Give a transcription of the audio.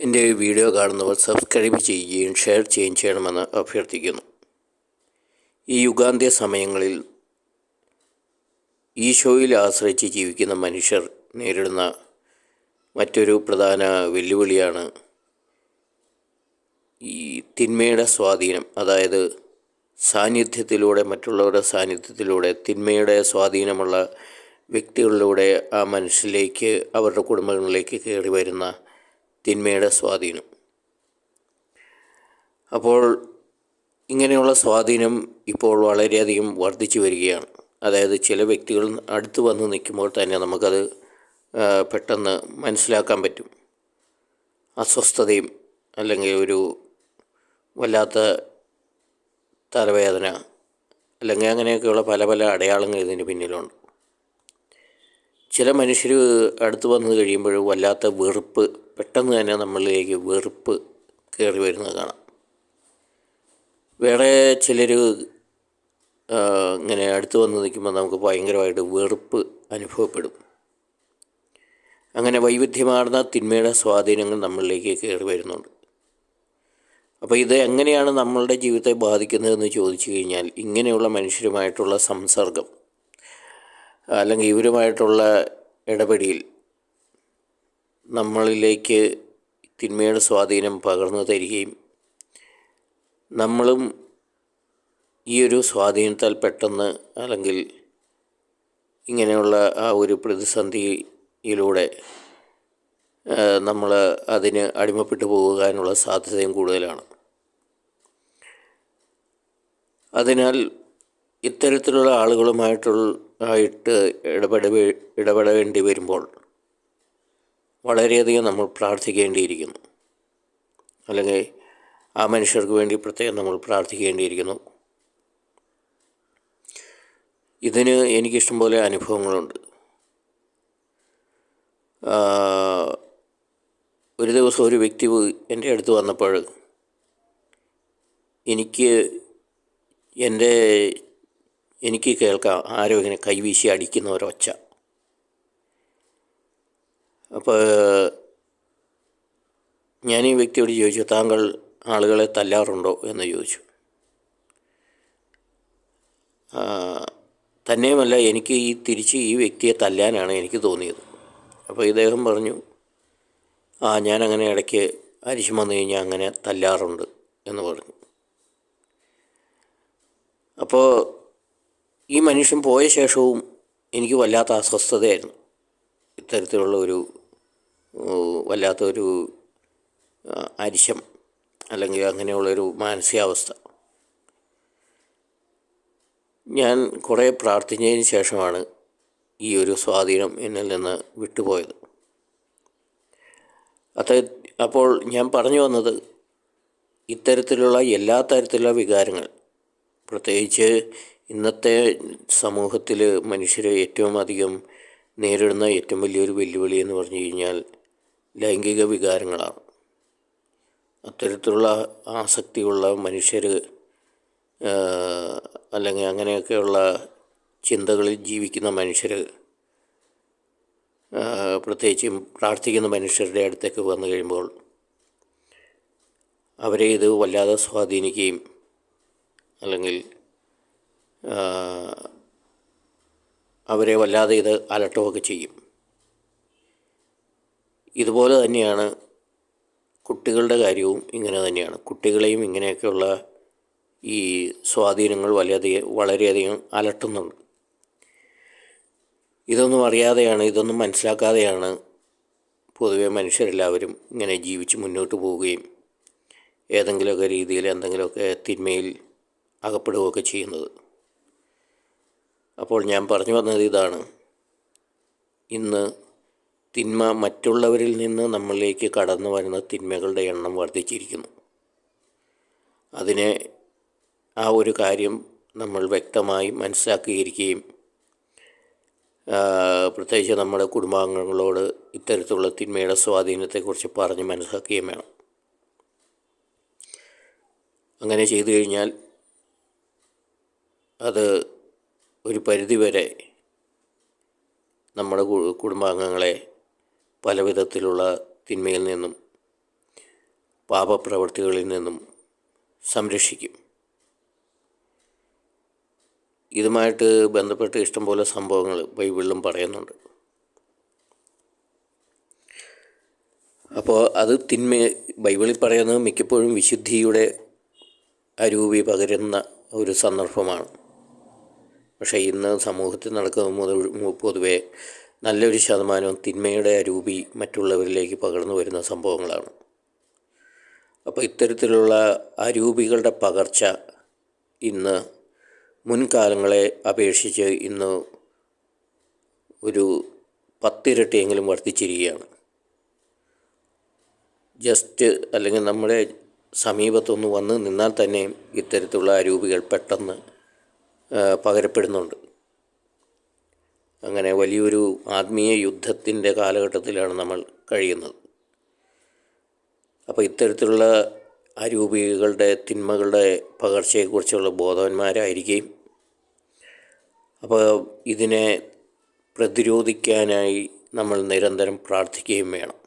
എന്റെ വീഡിയോ കാണുന്നവർ സബ്സ്ക്രൈബ് ചെയ്യുകയും ഷെയർ ചെയ്യുകയും ചെയ്യണമെന്ന് അഭ്യർത്ഥിക്കുന്നു. ഈ യുഗാന്ത്യ സമയങ്ങളിൽ ഈശോയിൽ ആശ്രയിച്ച് ജീവിക്കുന്ന മനുഷ്യർ നേരിടുന്ന മറ്റൊരു പ്രധാന വെല്ലുവിളിയാണ് ഈ തിന്മയുടെ സ്വാധീനം. അതായത് സാന്നിധ്യത്തിലൂടെ മറ്റുള്ളവരുടെ സാന്നിധ്യത്തിലൂടെ തിന്മയുടെ സ്വാധീനമുള്ള വ്യക്തികളിലൂടെ ആ മനുഷ്യരിലേക്ക് അവരുടെ കുടുംബങ്ങളിലേക്ക് കയറി വരുന്ന തിന്മയുടെ സ്വാധീനം. അപ്പോൾ ഇങ്ങനെയുള്ള സ്വാധീനം ഇപ്പോൾ വളരെയധികം വർദ്ധിച്ചു വരികയാണ്. അതായത് ചില വ്യക്തികൾ അടുത്ത് വന്ന് നിൽക്കുമ്പോൾ തന്നെ നമുക്കത് പെട്ടെന്ന് മനസ്സിലാക്കാൻ പറ്റും. അസ്വസ്ഥതയും അല്ലെങ്കിൽ ഒരു വല്ലാത്ത തലവേദന അല്ലെങ്കിൽ അങ്ങനെയൊക്കെയുള്ള പല പല അടയാളങ്ങൾ ഇതിന് പിന്നിലുണ്ട്. ചില മനുഷ്യർ അടുത്ത് വന്നു കഴിയുമ്പോൾ വല്ലാത്ത വെറുപ്പ് പെട്ടെന്ന് തന്നെ നമ്മളിലേക്ക് വെറുപ്പ് കയറി വരുന്നത് കാണാം. വേറെ ചിലർ ഇങ്ങനെ അടുത്ത് വന്ന് നിൽക്കുമ്പോൾ നമുക്ക് ഭയങ്കരമായിട്ട് വെറുപ്പ് അനുഭവപ്പെടും. അങ്ങനെ വൈവിധ്യമാർന്ന തിന്മയുടെ സ്വാധീനങ്ങൾ നമ്മളിലേക്ക് കയറി വരുന്നുണ്ട്. അപ്പോൾ ഇത് എങ്ങനെയാണ് നമ്മളുടെ ജീവിതത്തെ ബാധിക്കുന്നതെന്ന് ചോദിച്ചു കഴിഞ്ഞാൽ ഇങ്ങനെയുള്ള മനുഷ്യരുമായിട്ടുള്ള സംസർഗം അല്ലെങ്കിൽ ഇവരുമായിട്ടുള്ള ഇടപെടിയിൽ നമ്മളിലേക്ക് തിന്മയുടെ സ്വാധീനം പകർന്നു തരികയും നമ്മളും ഈ ഒരു സ്വാധീനത്താൽ പെട്ടെന്ന് അല്ലെങ്കിൽ ഇങ്ങനെയുള്ള ആ ഒരു പ്രതിസന്ധിയിലൂടെ നമ്മൾ അതിന് അടിമപ്പെട്ടു പോകാനുള്ള സാധ്യതയും കൂടുതലാണ്. അതിനാൽ ഇത്തരത്തിലുള്ള ആളുകളുമായിട്ടുള്ള ആയിട്ട് ഇടപെട ഇടപെടേണ്ടി വരുമ്പോൾ വളരെയധികം നമ്മൾ പ്രാർത്ഥിക്കേണ്ടിയിരിക്കുന്നു. അല്ലെങ്കിൽ ആ മനുഷ്യർക്ക് വേണ്ടി പ്രത്യേകം നമ്മൾ പ്രാർത്ഥിക്കേണ്ടിയിരിക്കുന്നു. ഇതിന് എനിക്കിഷ്ടം പോലെ അനുഭവങ്ങളുണ്ട് ഒരു ദിവസം ഒരു വ്യക്തി എന്റെ അടുത്ത് വന്നപ്പോൾ എനിക്ക് എന്റെ എനിക്ക് കേൾക്കാം ആരോ ഇങ്ങനെ കൈവീശി അടിക്കുന്ന ഒരൊച്ച. അപ്പോൾ ഞാൻ ഈ വ്യക്തിയോട് ചോദിച്ചു താങ്കൾ ആളുകളെ തല്ലാറുണ്ടോ? എന്ന് ചോദിച്ചു. തന്നെയുമല്ല എനിക്ക് ഈ തിരിച്ച് ഈ വ്യക്തിയെ തല്ലാനാണ് എനിക്ക് തോന്നിയത്. അപ്പോൾ ഇദ്ദേഹം പറഞ്ഞു ആ ഞാനങ്ങനെ ഇടയ്ക്ക് അരിശം വന്നു കഴിഞ്ഞാൽ അങ്ങനെ തല്ലാറുണ്ട് എന്ന് പറഞ്ഞു. അപ്പോൾ ഈ മനുഷ്യൻ പോയ ശേഷവും എനിക്ക് വല്ലാത്ത അസ്വസ്ഥതയായിരുന്നു. ഇത്തരത്തിലുള്ള ഒരു വല്ലാത്തൊരു അരിശം അല്ലെങ്കിൽ അങ്ങനെയുള്ളൊരു മാനസികാവസ്ഥ. ഞാൻ കുറേ പ്രാർത്ഥിച്ചതിന് ശേഷമാണ് ഈ ഒരു സ്വാധീനം എന്നിൽ നിന്ന് വിട്ടുപോയത്. അത് അപ്പോൾ ഞാൻ പറഞ്ഞു വന്നത് ഇത്തരത്തിലുള്ള എല്ലാ തരത്തിലുള്ള വികാരങ്ങൾ പ്രത്യേകിച്ച് ഇന്നത്തെ സമൂഹത്തിൽ മനുഷ്യർ ഏറ്റവും അധികം നേരിടുന്ന ഏറ്റവും വലിയൊരു വെല്ലുവിളി എന്ന് പറഞ്ഞു കഴിഞ്ഞാൽ ലൈംഗിക വികാരങ്ങളാണ്. അത്തരത്തിലുള്ള ആസക്തിയുള്ള മനുഷ്യർ അല്ലെങ്കിൽ അങ്ങനെയൊക്കെയുള്ള ചിന്തകളിൽ ജീവിക്കുന്ന മനുഷ്യർ പ്രത്യേകിച്ചും പ്രാർത്ഥിക്കുന്ന മനുഷ്യരുടെ അടുത്തേക്ക് വന്നു കഴിയുമ്പോൾ അവരെ ഇത് വല്ലാതെ സ്വാധീനിക്കുകയും അല്ലെങ്കിൽ അവരെ വല്ലാതെ ഇത് അലട്ടുകയൊക്കെ ചെയ്യും. ഇതുപോലെ തന്നെയാണ് കുട്ടികളുടെ കാര്യവും ഇങ്ങനെ തന്നെയാണ്. കുട്ടികളെയും ഇങ്ങനെയൊക്കെയുള്ള ഈ സ്വാധീനങ്ങൾ വളരെയധികം വളരെയധികം അലട്ടുന്നുണ്ട്. ഇതൊന്നും അറിയാതെയാണ് ഇതൊന്നും മനസ്സിലാക്കാതെയാണ് പൊതുവെ മനുഷ്യരെല്ലാവരും ഇങ്ങനെ ജീവിച്ച് മുന്നോട്ട് പോവുകയും ഏതെങ്കിലുമൊക്കെ രീതിയിൽ എന്തെങ്കിലുമൊക്കെ തിന്മയിൽ അകപ്പെടുകയൊക്കെ ചെയ്യുന്നത്. അപ്പോൾ ഞാൻ പറഞ്ഞു വന്നത് ഇതാണ്. ഇന്ന് തിന്മ മറ്റുള്ളവരിൽ നിന്ന് നമ്മളിലേക്ക് കടന്നു വരുന്ന തിന്മകളുടെ എണ്ണം വർദ്ധിച്ചിരിക്കുന്നു. അതിനെ ആ ഒരു കാര്യം നമ്മൾ വ്യക്തമായി മനസ്സിലാക്കിയിരിക്കുകയും പ്രത്യേകിച്ച് നമ്മുടെ കുടുംബാംഗങ്ങളോട് ഇത്തരത്തിലുള്ള തിന്മയുടെ സ്വാധീനത്തെക്കുറിച്ച് പറഞ്ഞ് മനസ്സിലാക്കുകയും വേണം. അങ്ങനെ ചെയ്തു കഴിഞ്ഞാൽ അത് ഒരു പരിധിവരെ നമ്മുടെ കുടുംബാംഗങ്ങളെ പല വിധത്തിലുള്ള തിന്മയിൽ നിന്നും പാപപ്രവൃത്തികളിൽ നിന്നും സംരക്ഷിക്കും. ഇതുമായിട്ട് ബന്ധപ്പെട്ട് ഇഷ്ടംപോലെ സംഭവങ്ങൾ ബൈബിളിലും പറയുന്നുണ്ട്. അപ്പോൾ അത് തിന്മ ബൈബിളിൽ പറയുന്നത് മിക്കപ്പോഴും വിശുദ്ധിയുടെ അരൂപി പകരുന്ന ഒരു സന്ദർഭമാണ്. പക്ഷേ ഇന്ന് സമൂഹത്തിൽ നടക്കുന്ന പൊതുവെ നല്ലൊരു ശതമാനവും തിന്മയുടെ അരൂപി മറ്റുള്ളവരിലേക്ക് പകർന്നു വരുന്ന സംഭവങ്ങളാണ്. അപ്പോൾ ഇത്തരത്തിലുള്ള അരൂപികളുടെ പകർച്ച ഇന്ന് മുൻകാലങ്ങളെ അപേക്ഷിച്ച് ഇന്ന് ഒരു പത്തിരട്ടിയെങ്കിലും വർദ്ധിച്ചിരിക്കുകയാണ്. ജസ്റ്റ് അല്ലെങ്കിൽ നമ്മുടെ സമീപത്തൊന്ന് വന്ന് നിന്നാൽ തന്നെ ഇത്തരത്തിലുള്ള അരൂപികൾ പെട്ടെന്ന് പകരപ്പെടുന്നുണ്ട്. അങ്ങനെ വലിയൊരു ആത്മീയ യുദ്ധത്തിന്റെ കാലഘട്ടത്തിലാണ് നമ്മൾ കഴിയുന്നത്. അപ്പോൾ ഇത്തരത്തിലുള്ള അരൂപികളുടെ തിന്മകളുടെ പകർച്ചയെക്കുറിച്ചുള്ള ബോധവാന്മാരായിരിക്കുകയും അപ്പോൾ ഇതിനെ പ്രതിരോധിക്കാനായി നമ്മൾ നിരന്തരം പ്രാർത്ഥിക്കുകയും വേണം.